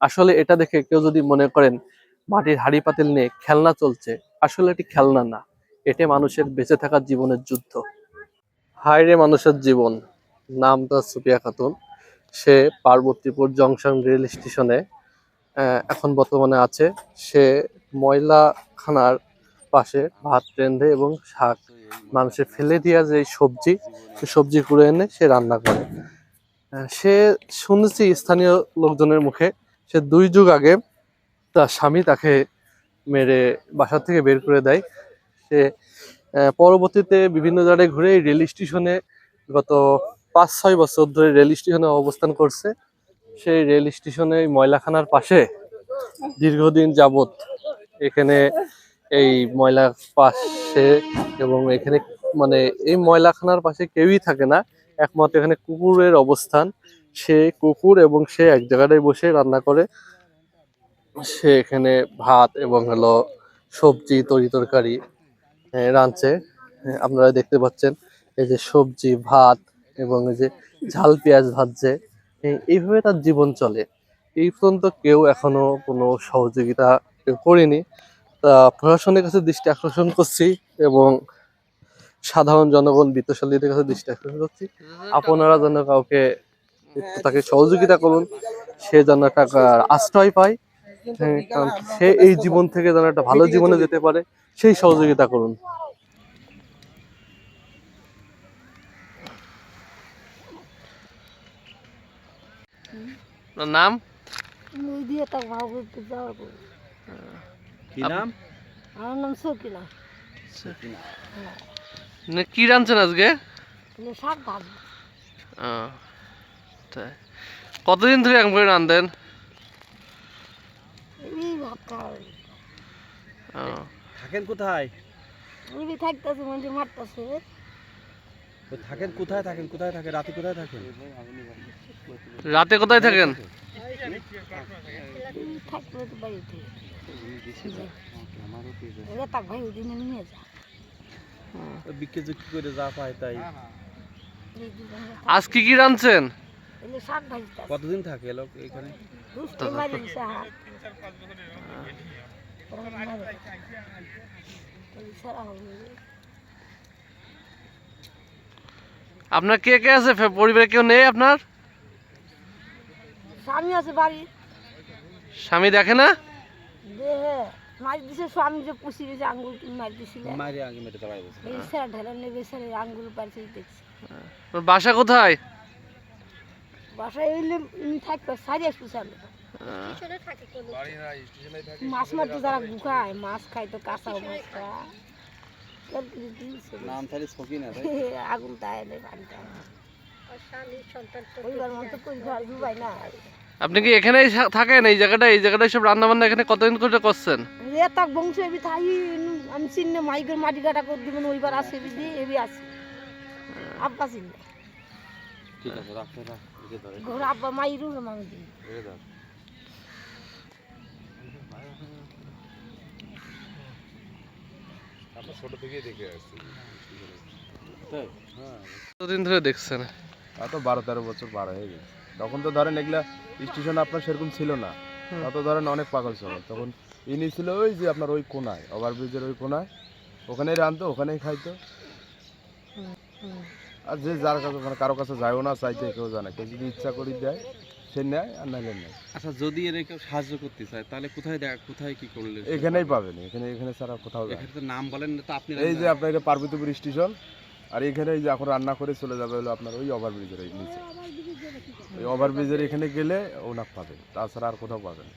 আসলে এটা দেখে কেউ যদি মনে করেন মাটির হাড়ি পাতিল নিয়ে খেলনা চলছে, আসলে এটি খেলনা না। এটি মানুষের বেঁচে থাকার জীবনের যুদ্ধ। হায় রে মানুষের জীবন। নাম তার সুপিয়া খাতুন। সে পার্বতীপুর জংশন রেল স্টেশনে এখন বর্তমানে আছে। সে ময়লাখানার পাশে ভাত রেঁধে এবং শাক মানুষের ফেলে দেওয়া যে সবজি সবজি কুড়ে এনে সে রান্না করে। সে শুনেছি স্থানীয় লোকজনের মুখে সে দুই যুগ আগে তার স্বামী তাকে মেরে বাসা থেকে বের করে দেয়। সে পরবর্তীতে বিভিন্ন জায়গায় ঘুরে এই রেল স্টেশনে গত পাঁচ ছয় বছর ধরে রেল স্টেশনে অবস্থান করছে। সেই রেল স্টেশনে ময়লাখানার পাশে দীর্ঘদিন যাবত এখানে এই ময়লা পাশে এবং এখানে মানে এই ময়লাখানার পাশে কেউই থাকে না। একমাত্র এখানে কুকুরের অবস্থান। সে কুকুর এবং সে এক জায়গাটায় বসে রান্না করে। সে এখানে ভাত এবং হলো সবজি তরি তরকারি রাঁধছে। আপনারা দেখতে পাচ্ছেন এই যে সবজি ভাত এবং এই যে ঝাল পেঁয়াজ ভাজছে। এইভাবে তার জীবন চলে। এই পর্যন্ত কেউ এখনও কোনো সহযোগিতা করেনি। তা প্রশাসনের কাছে দৃষ্টি আকর্ষণ করছি এবং সাধারণ জনগণ বিত্তশালীদের কাছে দৃষ্টি আকর্ষণ করছি। আপনারা যেন কাউকে তাকে সহযোগিতা করুন। সে যেন টাকার আশ্রয় পায়। হ্যাঁ, কারণ সে এই জীবন থেকে যেন একটা ভালো জীবনে যেতে পারে সেই সহযোগিতা করুন। নাম? কি নাম? আমার নাম সকিনা। কি রাঁধছেন আজকে? তুমি শাক ভাজবো তাই। কতদিন ধরে এরকম করে খাওয়া ও, থাকেন কোথায়? থাকতেছে মধ্যে মারতেছে। থাকেন কোথায় থাকেন? কোথায় থাকেন? রাতে কোথায় থাকেন? রাতে কোথায় থাকেন? দিনে বিক্রি যুক্তি করে যা পায় তাই। এই আজ কি কি রাঁধছেন? এলে শাক ভাজতে কতদিন থাকে লোক এখানে? দিছে। আপনার কে কে আছে? পরিবারে কেউ নেই আপনার? স্বামী আছে বাড়ি স্বামী দেখে না? দেহে। মারি দিছে স্বামী যে পুষি যে আঙ্গুল মারি দিছিল? মারি আগে মেরে তালাই বসে এই সারা ঢেলা নেবে সারা আঙ্গুল পারছে দেখছি বাসা কোথায়? বাসায় এলে থাকবে সারি আসব মাছ মারতে যারা গুখায় মাছ খায় তো কাঁচা মাছ খায়। নাম তাহলে না আগুন তাই আপনি কি এখানেই থাকেন? এই জায়গাটা এই জায়গাটায় সব রান্না বান্না এখানে কতদিন করে করছেন? এ তাক বংশ এবি থাই আমি চিনে মাইকের মাটি কাটা করে দিবেন ওইবার আসে এবি দিয়ে এবি আসে আব্বা চিনে ঠিক আছে রাখতে রাখ ঘর আব্বা মাইরু মাং দিন রেখে ধর। তাই? হ্যাঁ। কতদিন ধরে দেখছেন? তা তো বারো তেরো বছর পার হয়ে গেছে। তখন তো ধরেন এগুলা স্টেশন আপনার সেরকম ছিল না। তত ধরেন অনেক পাগল শহর তখন ইনি ছিল ওই যে আপনার ওই কোনায় ওভারব্রিজের ওই কোনায়। ওখানেই রানতো ওখানেই খাইতো। আর যে যার কাছে মানে কারও কাছে যায়ও না চাইতে কেউ জানে কেউ যদি ইচ্ছা করে দেয় সে নেয় আর নাহলে নেয়। আচ্ছা যদি এর কেউ সাহায্য করতে চায় তাহলে কোথায় দেখ কোথায় কি করলে এখানেই পাবেন এখানে এখানে ছাড়া কোথাও এখানে তো নাম বলেন না তো আপনি এই যে আপনার এটা পার্বতীপুর স্টেশন আর এখানে এই যে এখন রান্না করে চলে যাবে হলো আপনার ওই ওভারব্রিজের ওই নিচে। ওই ওভারব্রিজের এখানে গেলে ওনাক পাবেন তাছাড়া আর কোথাও পাবেন না।